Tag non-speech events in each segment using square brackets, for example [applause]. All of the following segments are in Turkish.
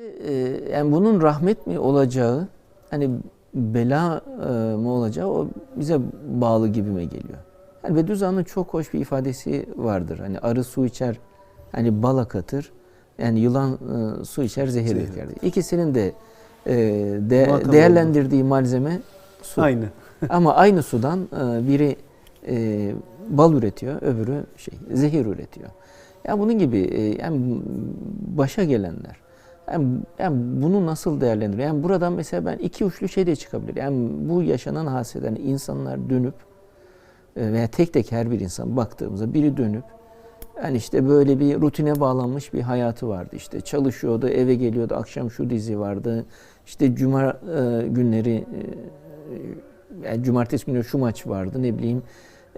Ee, yani bunun rahmet mi olacağı, hani bela e, mı olacağı o bize bağlı gibime geliyor. Yani Bediüzzaman'ın çok hoş bir ifadesi vardır. Hani arı su içer, hani bal akatır. Yani yılan e, su içer, zehir Zehir. döker. İkisinin de e, de- değerlendirdiği malzeme su. Aynı. [laughs] Ama aynı sudan e, biri e, bal üretiyor, öbürü şey zehir üretiyor. Yani bunun gibi e, yani başa gelenler. Yani, yani bunu nasıl değerlendiriyor? Yani buradan mesela ben iki uçlu şey de çıkabilir. Yani bu yaşanan hadiseden insanlar dönüp e, veya tek tek her bir insan baktığımızda biri dönüp yani işte böyle bir rutine bağlanmış bir hayatı vardı. İşte çalışıyordu, eve geliyordu, akşam şu dizi vardı. İşte cuma e, günleri e, yani cumartesi günü şu maç vardı ne bileyim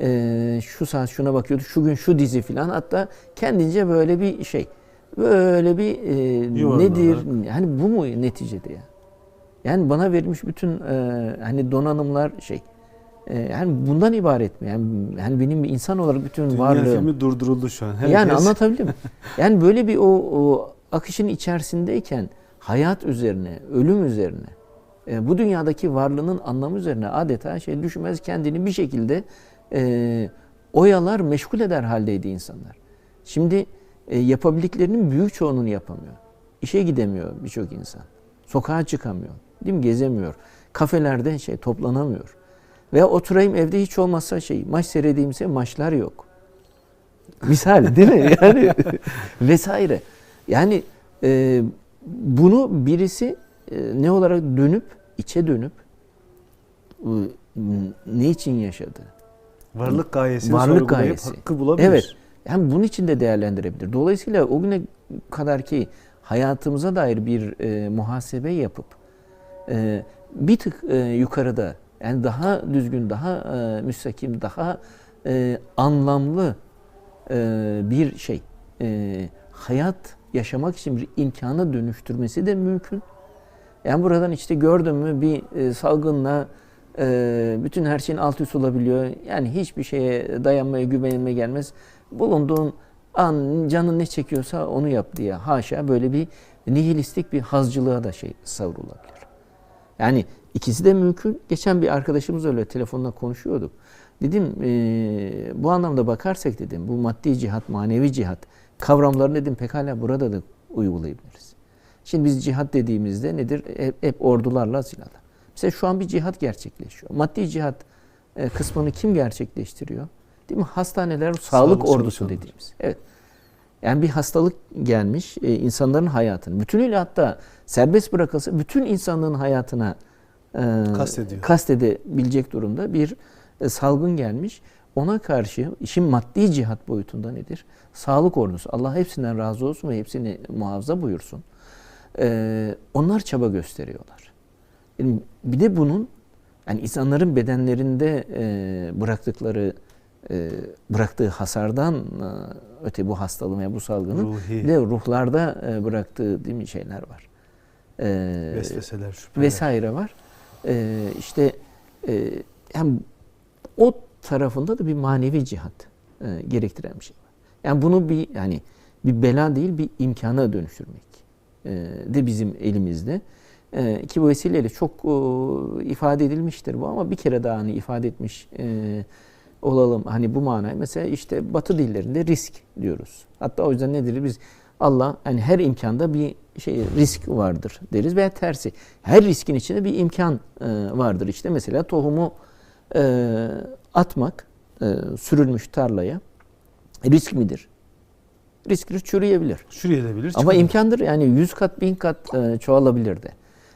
e, şu saat şuna bakıyordu şu gün şu dizi filan hatta kendince böyle bir şey böyle bir e, nedir hani bu mu neticede ya yani bana verilmiş bütün e, hani donanımlar şey e, yani bundan ibaret mi yani, yani benim bir insan olarak bütün Dünya varlığım filmi durduruldu şu an. yani Herkes- anlatabildim mi? [laughs] Yani böyle bir o, o akışın içerisindeyken hayat üzerine, ölüm üzerine, e, bu dünyadaki varlığının anlamı üzerine adeta şey düşmez kendini bir şekilde e, oyalar, meşgul eder haldeydi insanlar. Şimdi e, yapabildiklerinin büyük çoğunluğunu yapamıyor. İşe gidemiyor birçok insan. Sokağa çıkamıyor. Değil mi? Gezemiyor. Kafelerde şey toplanamıyor. Veya oturayım evde hiç olmazsa şey maç seyredeyimse maçlar yok. Misal değil mi? [laughs] Yani vesaire. Yani e, bunu birisi e, ne olarak dönüp içe dönüp e, ne için yaşadı? varlık gayesini Varlık sorgulayıp gayesi. hakkı bulabilir. Evet. Yani bunun için de değerlendirebilir. Dolayısıyla o güne kadar ki hayatımıza dair bir e, muhasebe yapıp e, bir tık e, yukarıda yani daha düzgün, daha e, müstakim, daha e, anlamlı e, bir şey e, hayat yaşamak için bir imkana dönüştürmesi de mümkün. Yani buradan işte gördün mü bir e, salgınla e, bütün her şeyin alt üst olabiliyor. Yani hiçbir şeye dayanmaya, güvenilmeye gelmez. Bulunduğun an canın ne çekiyorsa onu yap diye. Haşa böyle bir nihilistik bir hazcılığa da şey savrulabilir. Yani ikisi de mümkün. Geçen bir arkadaşımız öyle telefonla konuşuyorduk. Dedim e, bu anlamda bakarsak dedim bu maddi cihat, manevi cihat kavramlarını dedim pekala burada da uygulayabiliriz. Şimdi biz cihat dediğimizde nedir? Hep, hep ordularla silahla. Mesela şu an bir cihat gerçekleşiyor. Maddi cihat e, kısmını kim gerçekleştiriyor? Değil mi? Hastaneler, sağlık, Sağlık ordusu çalışanları. dediğimiz. Evet. Yani bir hastalık gelmiş e, insanların hayatını, bütünüyle hatta serbest bırakılsa bütün insanlığın hayatına e, Kastediyor. kastedebilecek durumda bir e, salgın gelmiş. Ona karşı işin maddi cihat boyutunda nedir? Sağlık ordusu. Allah hepsinden razı olsun ve hepsini muhafaza buyursun. E, onlar çaba gösteriyorlar. Yani bir de bunun yani insanların bedenlerinde e, bıraktıkları bıraktığı hasardan e, öte bu hastalığın veya bu salgının Ruhi. de ruhlarda e, bıraktığı değil mi şeyler var. E, Vesveseler, şüpheler. vesaire var. E, işte e, hem o tarafında da bir manevi cihat e, gerektiren bir şey var. Yani bunu bir yani bir bela değil bir imkana dönüştürmek e, de bizim elimizde. E, ki bu vesileyle çok e, ifade edilmiştir bu ama bir kere daha hani ifade etmiş e, olalım hani bu manayı. Mesela işte Batı dillerinde risk diyoruz. Hatta o yüzden nedir biz Allah hani her imkanda bir şey risk vardır deriz veya tersi. Her riskin içinde bir imkan e, vardır. İşte mesela tohumu e, atmak e, sürülmüş tarlaya risk midir? Risktir çürüyebilir. Çürüyebilir. Ama imkandır yani 100 kat bin kat e, çoğalabilir de.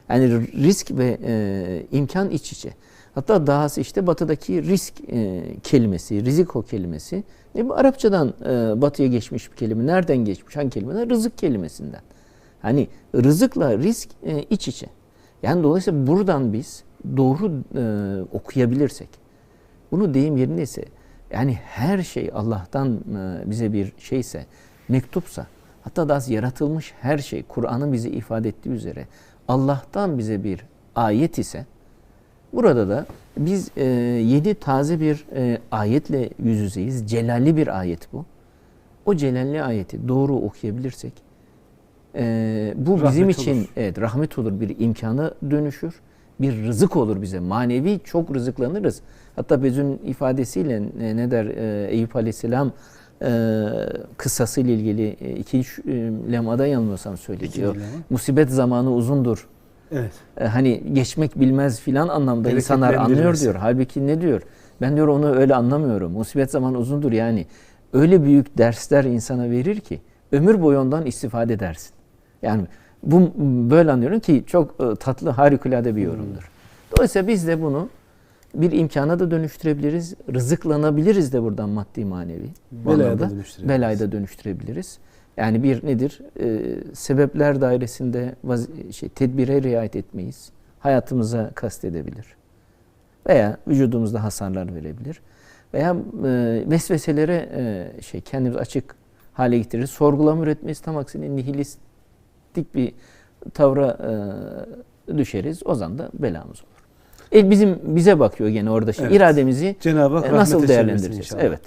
Yani risk ve e, imkan iç içe. Hatta dahası işte batıdaki risk e, kelimesi, riziko kelimesi ne bu Arapçadan e, batıya geçmiş bir kelime. Nereden geçmiş? Hangi kelimeden? Rızık kelimesinden. Hani rızıkla risk e, iç içe. Yani dolayısıyla buradan biz doğru e, okuyabilirsek, bunu deyim yerindeyse, yani her şey Allah'tan e, bize bir şeyse, mektupsa, hatta daha yaratılmış her şey, Kur'an'ın bize ifade ettiği üzere Allah'tan bize bir ayet ise, burada da biz e, yeni taze bir e, ayetle yüz yüzeyiz. Celalli bir ayet bu. O celalli ayeti doğru okuyabilirsek, e, bu Rahmet bizim için olur. evet rahmet olur, bir imkana dönüşür. Bir rızık olur bize. Manevi çok rızıklanırız. Hatta Bezün ifadesiyle e, ne der e, Eyüp Aleyhisselam e, kıssası ile ilgili e, iki üç e, lemada yanılmıyorsam dilema. Musibet zamanı uzundur. Evet. E, hani geçmek bilmez filan anlamda insanlar anlıyor diyor. Halbuki ne diyor? Ben diyor onu öyle anlamıyorum. Musibet zamanı uzundur yani. Öyle büyük dersler insana verir ki ömür boyu ondan istifade edersin. Yani bu böyle anlıyorum ki çok e, tatlı harikulade bir yorumdur. Dolayısıyla biz de bunu bir imkana da dönüştürebiliriz. Rızıklanabiliriz de buradan maddi manevi. Belaya da dönüştürebiliriz. Belaya da dönüştürebiliriz. Yani bir nedir? Ee, sebepler dairesinde şey, tedbire riayet etmeyiz. Hayatımıza kastedebilir. Veya vücudumuzda hasarlar verebilir. Veya e, vesveselere e, şey kendimizi açık hale getirir. Sorgulama üretmeyiz. Tam aksine nihilistik bir tavra e, düşeriz. O zaman da belamız olur. El bizim bize bakıyor gene orada. Şey. Evet. İrademizi Cenab-ı Hak e, nasıl değerlendireceğiz? inşallah. Evet.